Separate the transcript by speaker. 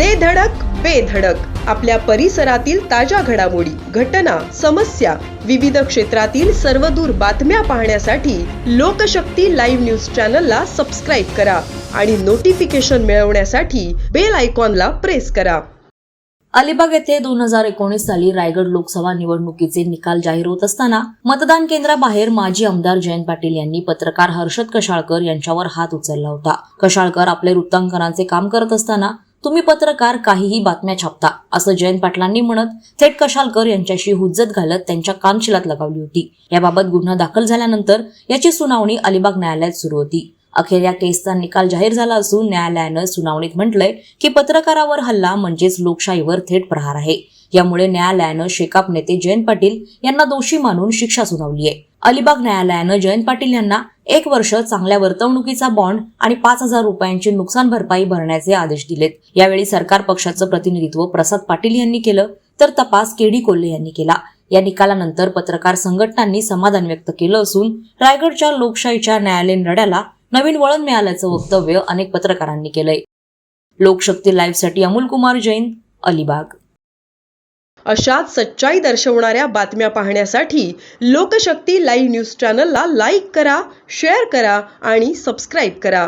Speaker 1: दे धडक बेधडक आपल्या परिसरातील ताज्या घडामोडी घटना समस्या विविध क्षेत्रातील सर्वदूर बातम्या पाहण्यासाठी लोकशक्ती लाईव्ह न्यूज चॅनलला सबस्क्राईब करा आणि नोटिफिकेशन मिळवण्यासाठी बेल आयकॉनला प्रेस करा.
Speaker 2: अलिबाग येथे दोन हजार एकोणीस साली रायगड लोकसभा निवडणुकीचे निकाल जाहीर होत असताना मतदान केंद्राबाहेर माजी आमदार जयंत पाटील यांनी पत्रकार हर्षद कशाळकर यांच्यावर हात उचलला होता. कशाळकर आपले वृत्तांकनाचे काम करत असताना तुम्ही पत्रकार काहीही बातम्या छापता असं जयंत पाटलांनी म्हणत थेट कशालकर यांच्याशी हुज्जत घालत त्यांच्या कानशिलात लगावली होती. याबाबत गुन्हा दाखल झाल्यानंतर याची सुनावणी अलिबाग न्यायालयात सुरू होती. अखेर या केसचा निकाल जाहीर झाला असून न्यायालयानं सुनावणीत म्हटलंय की पत्रकारावर हल्ला म्हणजेच लोकशाहीवर थेट प्रहार आहे. यामुळे न्यायालयानं शेकाप नेते जयंत पाटील यांना दोषी मानून शिक्षा सुनावली आहे. अलिबाग न्यायालयानं जयंत पाटील यांना एक वर्ष चांगल्या वर्तवणुकीचा बॉन्ड आणि पाच हजार रुपयांची नुकसान भरपाई भरण्याचे आदेश दिलेत. यावेळी सरकार पक्षाचं प्रतिनिधित्व प्रसाद पाटील यांनी केलं तर तपास केडी कोल्हे यांनी केला. या निकालानंतर पत्रकार संघटनांनी समाधान व्यक्त केलं असून रायगडच्या लोकशाहीच्या न्यायालयीन लढ्याला नवीन वळण मिळाल्याचं वक्तव्य अनेक पत्रकारांनी केलंय. लोकशक्ती लाईव्हसाठी अमोल कुमार जैन अलिबाग.
Speaker 1: अशाच सच्चाई दर्शवणाऱ्या बातम्या पाहण्यासाठी लोकशक्ती लाईव्ह न्यूज चॅनलला लाईक करा शेअर करा आणि सबस्क्राईब करा.